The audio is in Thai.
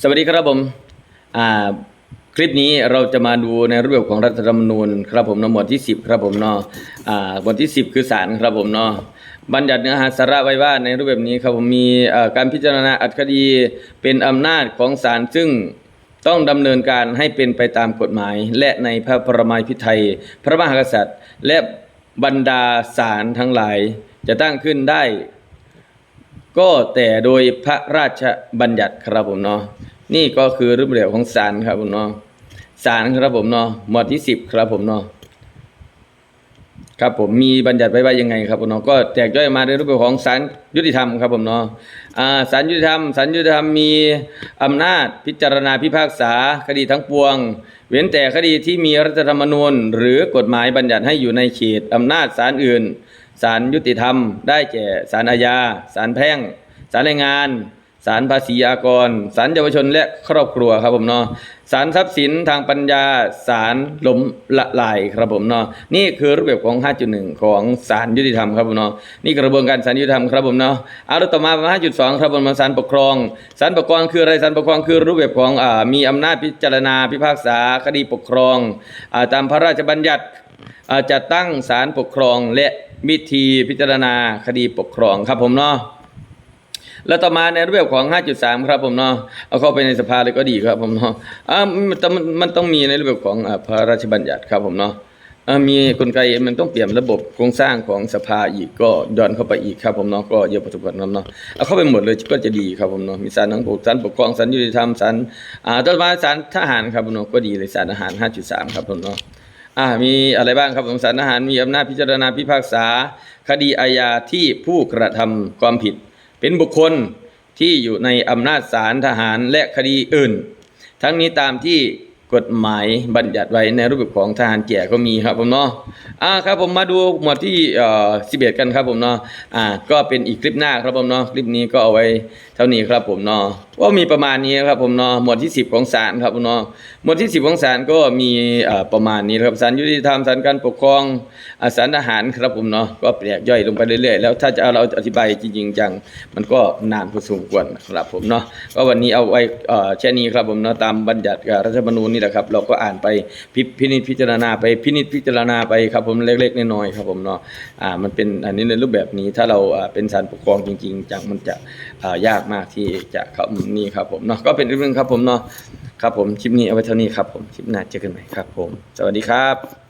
สวัสดีครับผมคลิปนี้เราจะมาดูในรูปแบบของรัฐธรรมนูญครับผมเนาะหมวดที่ 10 ครับผมเนาะอ่าหมวดที่ 10 คือศาลครับผมเนาะบัญญัติเนื้อหาสาระไว้ว่าในรูปแบบนี้ครับผมมีการพิจารณาอัดคดีเป็นอำนาจของศาลซึ่งต้องดำเนินการให้เป็นไปตามกฎหมาย และในพระประมาพิไทย พระมหากษัตริย์ และบรรดาศาลทั้งหลายจะตั้งขึ้นได้ ก็แต่โดยพระราชบัญญัติครับผมเนาะนี่ก็คือรูปแบบของศาลครับผมเนาะศาลครับผมเนาะหมวดที่สิบครับผมเนาะครับผมมีบัญญัติไว้ว่ายังไงครับผมเนาะก็แตกย่อยมาในรูปแบบของศาลยุติธรรมครับผมเนาะอ่าศาลยุติธรรมศาลยุติธรรมมีอำนาจพิจารณาพิพากษาคดีทั้งปวง เว้นแต่คดีที่มีรัฐธรรมนูญ หรือกฎหมายบัญญัติให้อยู่ในเขตอำนาจศาลอื่น ศาลยุติธรรม ได้แก่ศาลอาญาศาลแพ่งศาลแรงงาน ศาลภาษีอากรศาลเยาวชนและครอบครัวครับผมเนาะศาลทรัพย์สินทางปัญญาศาลล้มละลายครับผมเนาะนี่คือรูปแบบของ 5.1 ของศาลยุติธรรมครับผมเนาะนี่กระบวนการศาลยุติธรรมครับผมเนาะเอาต่อมา 5.2 ครับผมศาลปกครองศาลปกครองคืออะไรศาลปกครองคือรูปแบบของอ่ามีอำนาจพิจารณาพิพากษาคดีปกครองอ่าตามพระราชบัญญัติอ่าจัดตั้งศาลปกครองและวิธีพิจารณาคดีปกครองครับผมเนาะ แล้วต่อมาในรูปแบบของ 5.3 ครับผมเนาะเอาเข้าไปในสภาเลยก็ดีครับผมเนาะอ่ามันต้องมันต้องมีในรูปแบบของอ่าพระราชบัญญัติครับผมเนาะอ่ามีกลไกมันต้องเปลี่ยนระบบโครงสร้างของสภาอีกก็ย้อนเข้าไปอีกครับผมเนาะก็เยอะพอสมควรครับเนาะเอาเข้าไปหมดเลยก็จะดีครับผมเนาะมีศาลทั้งปกศาลปกครองศาลยุติธรรมศาลอ่าต่อมาศาลทหารครับผมเนาะก็ดีเลยศาลทหาร 5.3 ครับผมเนาะอ่ามีอะไรบ้างครับผมศาลทหารมีอำนาจพิจารณาพิพากษา คดีอาญาที่ผู้กระทำความผิด เป็นบุคคลที่อยู่ในอำนาจศาลทหารและคดีอื่น ทั้งนี้ตามที่ กฎหมายบัญญัติไว้ในรูปแบบของทหารแก่ก็มีครับผมเนาะอ่าครับผมมาดูหมวดที่เอ่อ11กันครับผมเนาะอ่าก็เป็นอีกคลิปหน้าครับผมเนาะคลิปนี้ก็เอาไว้เท่านี้ครับผมเนาะว่ามีประมาณนี้ครับผมเนาะหมวดที่10ของศาลครับผมเนาะหมวดที่10ของศาลก็มีเอ่อประมาณนี้ครับศาลยุติธรรมศาลการปกครองศาลทหารครับผมเนาะก็แปลกย่อยลงไปเรื่อยๆแล้วถ้าจะเอาเราอธิบายจริงๆจังมันก็นานพอสมควรครับผมเนาะก็วันนี้เอาไว้เอ่อแค่นี้ครับผมเนาะตามบัญญัติกับรัฐธรรมนูญนี่แหละครับเราก็อ่านไปพิพินิจพิจารณาไปพินิจพิจารณาไปครับผมเล็กๆน้อยๆครับผมเนาะอ่ามันเป็นอันนี้ในรูปแบบนี้ถ้าเราเป็นสารปกครองจริง ๆจังมันจะยากมากที่จะครับนี่ครับผมเนาะก็เป็นเรื่องครับผมเนาะครับผมคลิปนี้เอาไว้เท่านี้ครับผมคลิปหน้าเจอกันใหม่ครับผม สวัสดีครับ